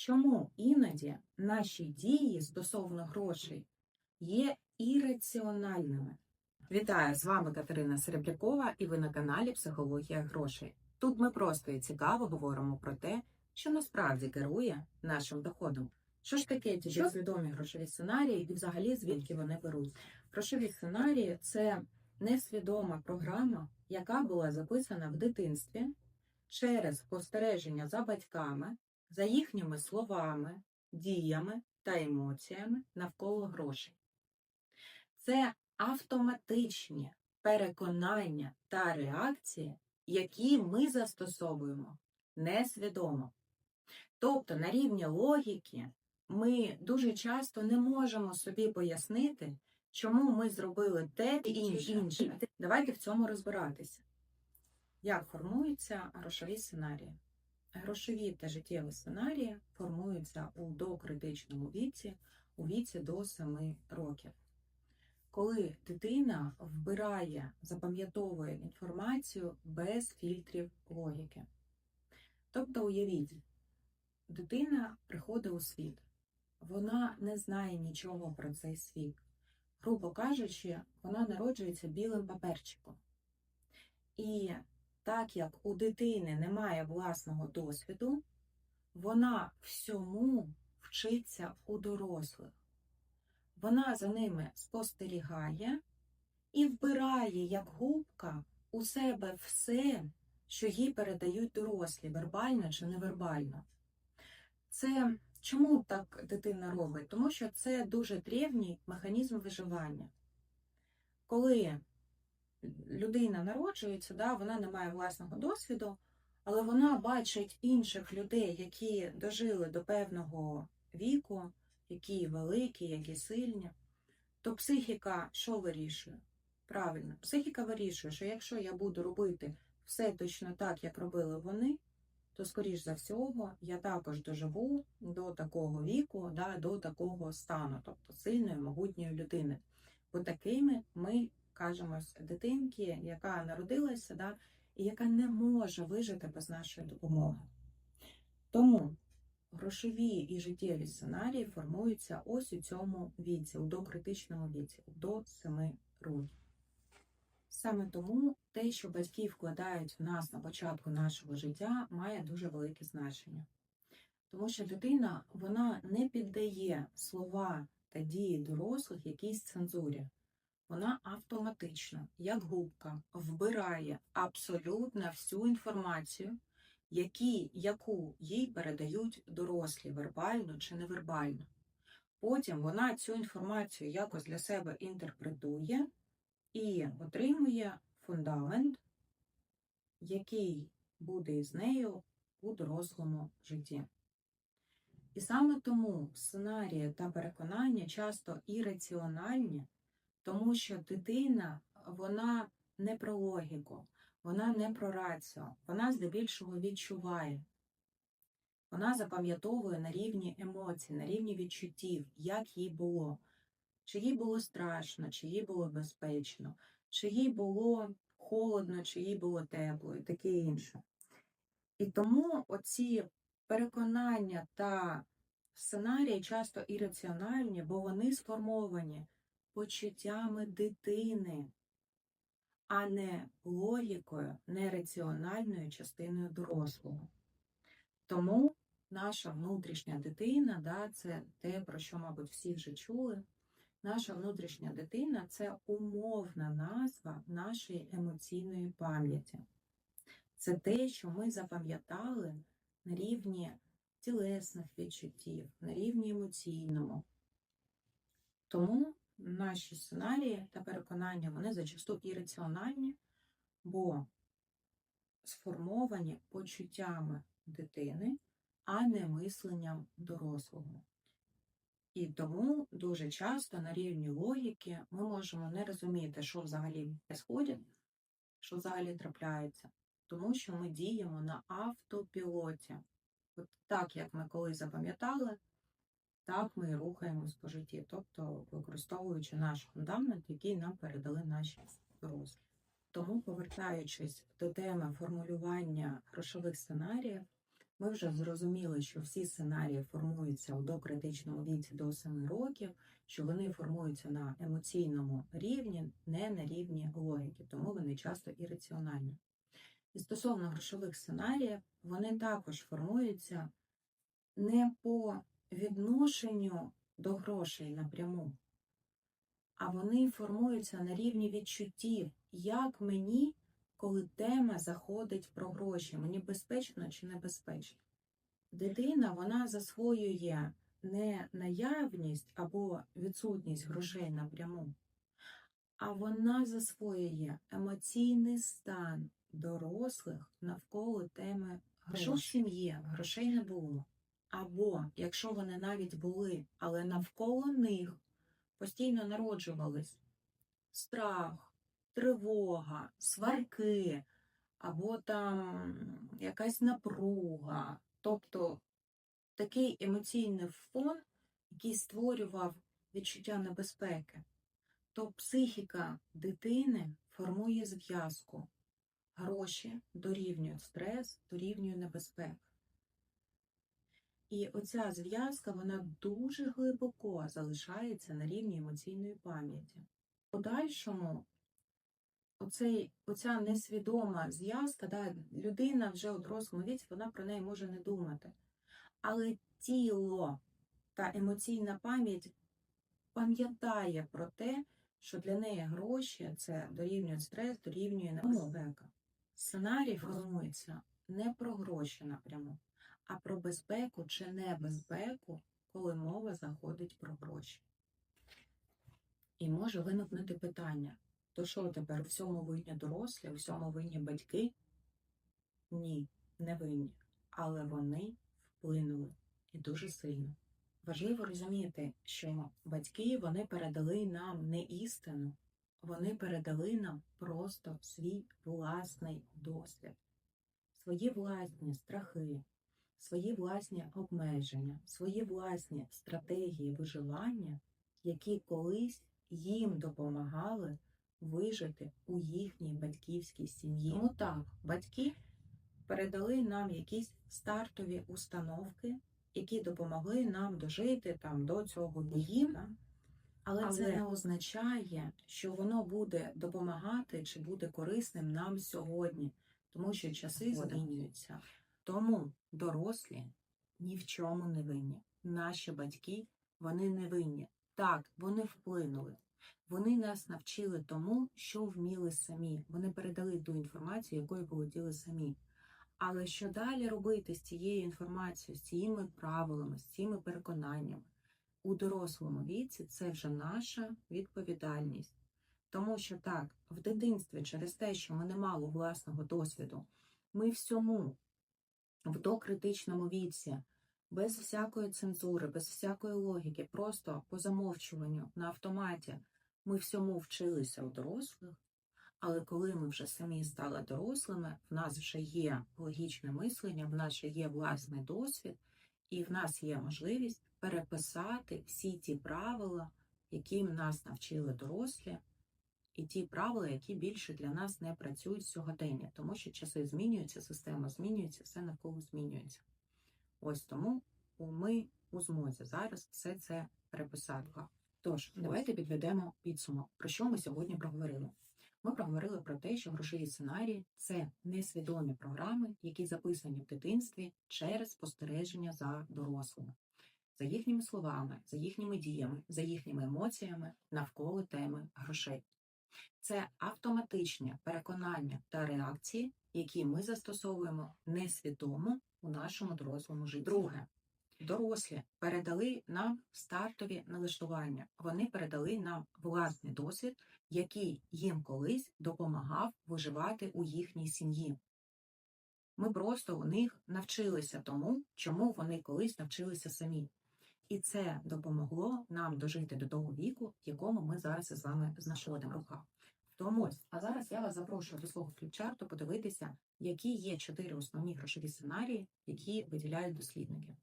Чому іноді наші дії стосовно грошей є ірраціональними? Вітаю! З вами Катерина Серебрякова і ви на каналі Психологія грошей. Тут ми просто і цікаво говоримо про те, що насправді керує нашим доходом. Що ж таке ті Що? свідомі грошові сценарії і взагалі звідки вони беруть? Грошові сценарії це несвідома програма, яка була записана в дитинстві через спостереження за батьками, за їхніми словами, діями та емоціями навколо грошей. Це автоматичні переконання та реакції, які ми застосовуємо несвідомо. Тобто, на рівні логіки ми дуже часто не можемо собі пояснити, чому ми зробили те і інше. Давайте в цьому розбиратися. Як формуються грошові сценарії? Грошові та життєві сценарії формуються у докритичному віці, у віці до 7 років. Коли дитина вбирає, запам'ятовує інформацію без фільтрів логіки. Тобто, уявіть, дитина приходить у світ, вона не знає нічого про цей світ. Грубо кажучи, вона народжується білим паперчиком. І так як у дитини немає власного досвіду, вона всьому вчиться у дорослих. Вона за ними спостерігає і вбирає як губка у себе все, що їй передають дорослі, вербально чи невербально. Це чому так дитина робить? Тому що це дуже древній механізм виживання. Коли людина народжується, да, вона не має власного досвіду, але вона бачить інших людей, які дожили до певного віку, які великі, які сильні, то психіка що вирішує? Правильно, психіка вирішує, що якщо я буду робити все точно так, як робили вони, то, скоріш за всього, я також доживу до такого віку, да, до такого стану, тобто сильної, могутньої людини. Бо такими ми кажемо дитинки, яка народилася, да, і яка не може вижити без нашої допомоги. Тому грошові і життєві сценарії формуються ось у цьому віці, у докритичному віці, до 7 років. Саме тому те, що батьки вкладають в нас на початку нашого життя, має дуже велике значення. Тому що дитина вона не піддає слова та дії дорослих якійсь цензурі. Вона автоматично, як губка, вбирає абсолютно всю інформацію, які, яку їй передають дорослі, вербально чи невербально. Потім вона цю інформацію якось для себе інтерпретує і отримує фундамент, який буде із нею у дорослому житті. І саме тому сценарії та переконання часто ірраціональні, тому що дитина вона не про логіку, вона не про раціо, вона здебільшого відчуває. Вона запам'ятовує на рівні емоцій, на рівні відчуттів, як їй було. Чи їй було страшно, чи їй було безпечно, чи їй було холодно, чи їй було тепло, і таке інше. І тому оці переконання та сценарії часто ірраціональні, бо вони сформовані почуттями дитини, а не логікою, не раціональною частиною дорослого. Тому наша внутрішня дитина, да, це те, про що, мабуть, всі вже чули. Наша внутрішня дитина це умовна назва нашої емоційної пам'яті. Це те, що ми запам'ятали на рівні тілесних відчуттів, на рівні емоційному. Тому наші сценарії та переконання вони зачасту ірраціональні, бо сформовані почуттями дитини, а не мисленням дорослого. І тому дуже часто на рівні логіки ми можемо не розуміти, що взагалі відбувається, що взагалі трапляється, тому що ми діємо на автопілоті. От так, як ми колись запам'ятали, так ми рухаємось по житті, тобто використовуючи наш фундамент, який нам передали наші дорослі. Тому, повертаючись до теми формулювання грошових сценаріїв, Ми вже зрозуміли, що всі сценарії формуються у докритичному віці до 7 років, що вони формуються на емоційному рівні, не на рівні логіки, тому вони часто ірраціональні. І стосовно грошових сценаріїв, вони також формуються не по відношенню до грошей напряму, а вони формуються на рівні відчуттів, як мені, коли тема заходить про гроші, мені безпечно чи небезпечно. Дитина вона засвоює не наявність або відсутність грошей напряму, а вона засвоює емоційний стан дорослих навколо теми Якщо в сім'ї? Грошей не було, або якщо вони навіть були, але навколо них постійно народжувались страх, тривога, сварки, або там якась напруга, тобто такий емоційний фон, який створював відчуття небезпеки, то психіка дитини формує зв'язку. Гроші дорівнюють стрес, дорівнює небезпека. І оця зв'язка вона дуже глибоко залишається на рівні емоційної пам'яті. В подальшому оцей, оця несвідома зв'язка, да, людина вже у дорослому віці, вона про неї може не думати. Але тіло та емоційна пам'ять пам'ятає про те, що для неї гроші це дорівнює стрес, дорівнює небезпека. Сценарій формується не про гроші напряму, а про безпеку чи небезпеку, коли мова заходить про гроші. І може виникнути питання: то що тепер всьому винні дорослі, всьому винні батьки? Ні, не винні. Але вони вплинули і дуже сильно. Важливо розуміти, що батьки вони передали нам не істину, вони передали нам просто свій власний досвід, свої власні страхи, свої власні обмеження, свої власні стратегії виживання, які колись їм допомагали вижити у їхній батьківській сім'ї. Тому так, батьки передали нам якісь стартові установки, які допомогли нам дожити там до цього їм. Але, Але- це не означає, що воно буде допомагати чи буде корисним нам сьогодні, тому що часи змінюються. Тому дорослі ні в чому не винні. Наші батьки вони не винні. Так, вони вплинули. Вони нас навчили тому, що вміли самі. Вони передали ту інформацію, якою володіли самі. Але що далі робити з цією інформацією, з цими правилами, з цими переконаннями? у дорослому віці це вже наша відповідальність. Тому що так, в дитинстві, через те, що ми не мали власного досвіду, ми всьому в докритичному віці, без всякої цензури, без всякої логіки, просто по замовчуванню на автоматі, ми всьому вчилися у дорослих. Але коли ми вже самі стали дорослими, в нас вже є логічне мислення, в нас вже є власний досвід, і в нас є можливість переписати всі ті правила, яким нас навчили дорослі, і ті правила, які більше для нас не працюють сьогодення, тому що часи змінюються, система змінюється, все навколо змінюється. Ось тому ми у змозі зараз все це переписати. Тож, давайте підведемо підсумок, про що ми сьогодні проговорили. Ми проговорили про те, що грошові сценарії це несвідомі програми, які записані в дитинстві через спостереження за дорослими, за їхніми словами, за їхніми діями, за їхніми емоціями навколо теми грошей. Це автоматичні переконання та реакції, які ми застосовуємо несвідомо у нашому дорослому житті. Друге, дорослі передали нам стартові налаштування. Вони передали нам власний досвід, який їм колись допомагав виживати у їхній сім'ї. Ми просто у них навчилися тому, чому вони колись навчилися самі. І це допомогло нам дожити до того віку, в якому ми зараз з вами знаходимося. Тому ось, а зараз я вас запрошую до свого фліпчарту подивитися, які є чотири основні грошові сценарії, які виділяють дослідники.